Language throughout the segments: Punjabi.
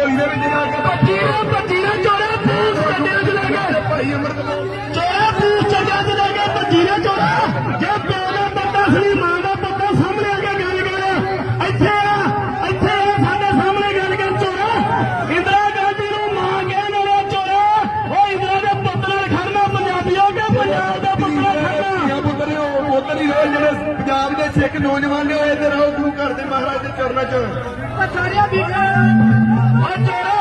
ਢੋਲੀ ਦੇ ਵਿੱਚ ਜਾ ਕੇ ਭੱਜੀ ਨੂੰ ਭੱਜੀ ਨੂੰ ਚੋੜਾ ਪੂਸ ਕੰਡੇ ਨੂੰ ਲੈ ਕੇ ਭਾਈ ਅਮਰਤ ਚੋੜਾ ਪੂਸ ਚੱਡਾ ਚ ਲੈ ਕੇ ਭੱਜੀ ਨੂੰ ਚੋੜਾ ਜੇ ਪਿਓ ਦਾ ਪੱਤਾ ਸਲੀ ਮਾਂ ਦਾ ਪੱਤਾ ਸਾਹਮਣੇ ਆ ਕੇ ਗੱਲ ਕਰ। ਇੱਥੇ ਆ ਇੱਥੇ ਆ ਸਾਡੇ ਸਾਹਮਣੇ ਗੱਲ ਕਰ ਚੋੜਾ ਇੰਦਰਾ ਗਾਂਧੀ ਨੂੰ ਮਾਂ ਕਹਿਣ ਵਾਲਾ ਚੋੜਾ ਉਹ ਇੰਦਰਾ ਦੇ ਪੁੱਤ ਨਾਲ ਖੜਨਾ ਪੰਜਾਬੀਓ ਕੇ ਪੰਜਾਬ ਦਾ ਪੁੱਤ ਨਾਲ ਖੜਨਾ। ਪੁੱਤਰੇ ਉਹ ਉਧਰ ਹੀ ਰਹੋ ਜਿਹੜੇ ਪੰਜਾਬ ਦੇ ਸਿੱਖ ਨੌਜਵਾਨ ਨੇ ਉਹ ਇੱਧਰ ਆਓ ਗੁਰੂ ਘਰ ਦੇ ਮਹਾਰਾਜ ਦੇ ਚਰਨਾਂ 'ਚ। ਪਛਾੜਿਆ ਵੀ What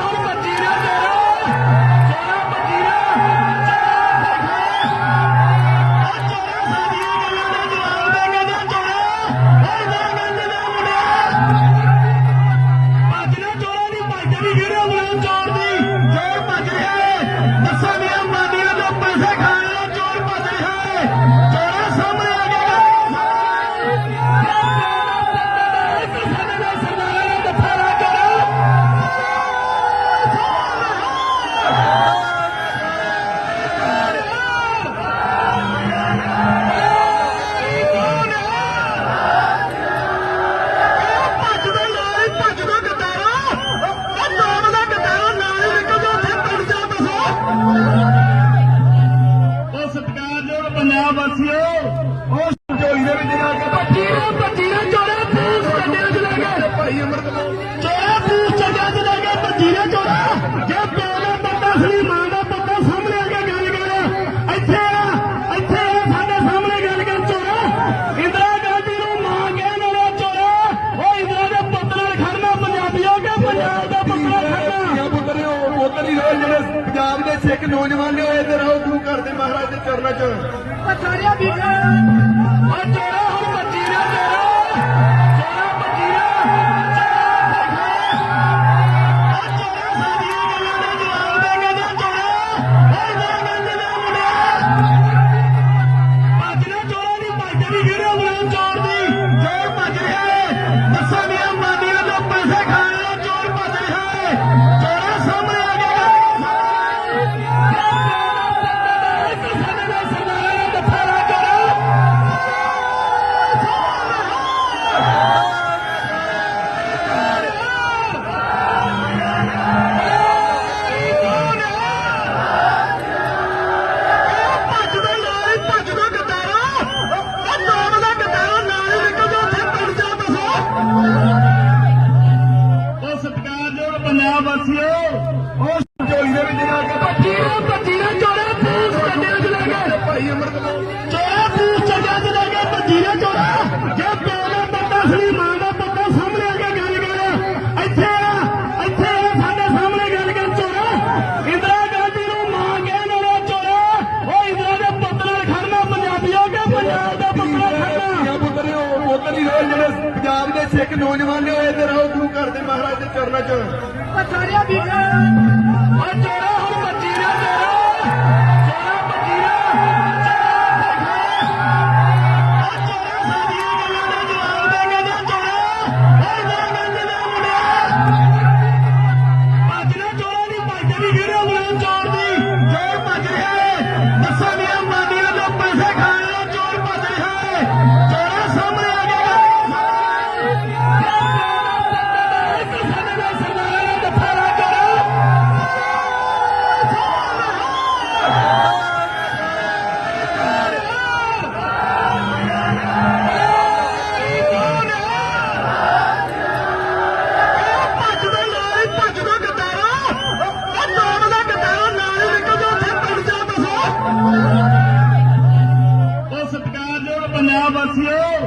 ਉਹ ਸਤਿਕਾਰ ਜੋ ਪੰਜਾਬ ਵਾਸੀਓ ਉਹ ਝੋਲੀ ਦੇ ਵਿੱਚ ਜਾ ਕੇ ਬੱਚੀ ਨੂੰ ਬੱਚੀ ਨੂੰ ਚੋਰੇ ਪੂਸ ਕੱਢਿਆ ਚਲਾ ਕੇ ਭਾਈ ਅਮਰਤ ਸਿੱਖ ਨੌਜਵਾਨੋ ਤੇ ਆਓ ਗੁਰੂ ਘਰ ਦੇ ਮਹਾਰਾਜ ਦੇ ਚਰਨਾਂ 'ਚ। ਪੰਜਾਬ ਵਾਸੀਓ ਉਸ ਝੋਲੀ ਦੇ ਵਿੱਚ ਜਿਹੜਾ ਦੀ ਰੋਲ ਜਿਹੜੇ ਪੰਜਾਬ ਦੇ ਸਿੱਖ ਨੌਜਵਾਨ ਨੇ ਹੋਏ ਤੇ ਰਹੋ ਗੁਰੂ ਘਰ ਦੇ ਮਹਾਰਾਜ ਦੇ ਚਰਨਾਂ 'ਚ। ਪਛਾਣਿਆ ਵੀ ਆ ਚੋਰਾ ਹੁਣ ਬੱਜੀ ਨਾ ਚੋਰਾ Pasa ਉਹ ਸਤਿਕਾਰ ਜੋ ਪੰਜਾਬ ਵਾਸੀਓ।